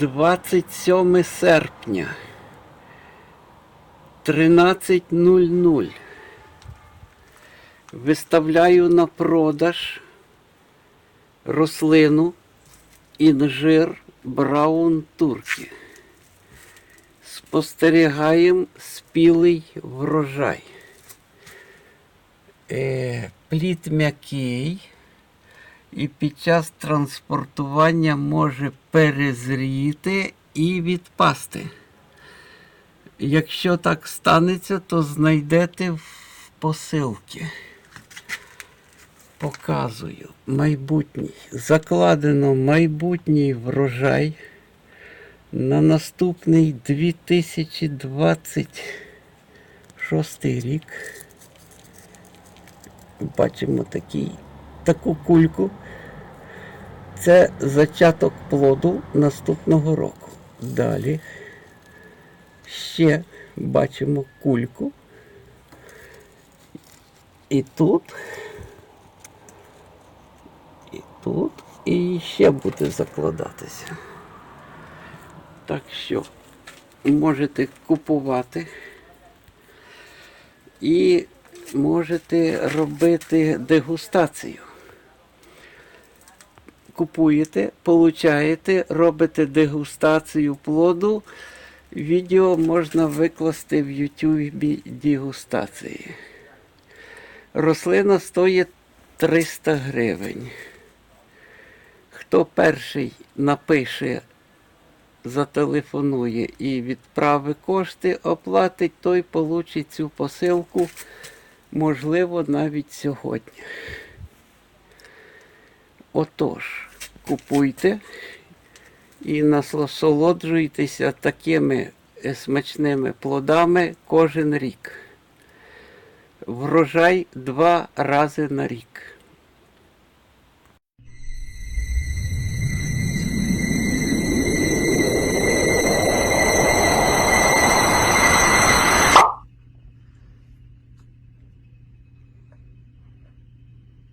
27 серпня 13.00. Виставляю на продаж рослину інжир Браун Туркі. Спостерігаємо спілий врожай. Е, плід м'який і під час транспортування може перезріти і відпасти. Якщо так станеться, то знайдете в посилки. Показую майбутній. Закладено майбутній врожай на наступний 2026 рік. Бачимо такий, таку кульку. Це зачаток плоду наступного року. Далі ще бачимо кульку. І тут, і тут, і ще буде закладатися. Так що можете купувати і можете робити дегустацію. Купуєте, получаєте, робите дегустацію плоду. Відео можна викласти в Ютубі дегустації. Рослина стоїть 300 гривень. Хто перший напише, зателефонує і відправить кошти, оплатить, той получить цю посилку, можливо, навіть сьогодні. Отож, купуйте і насолоджуйтеся такими е, смачними плодами кожен рік. Врожай два рази на рік.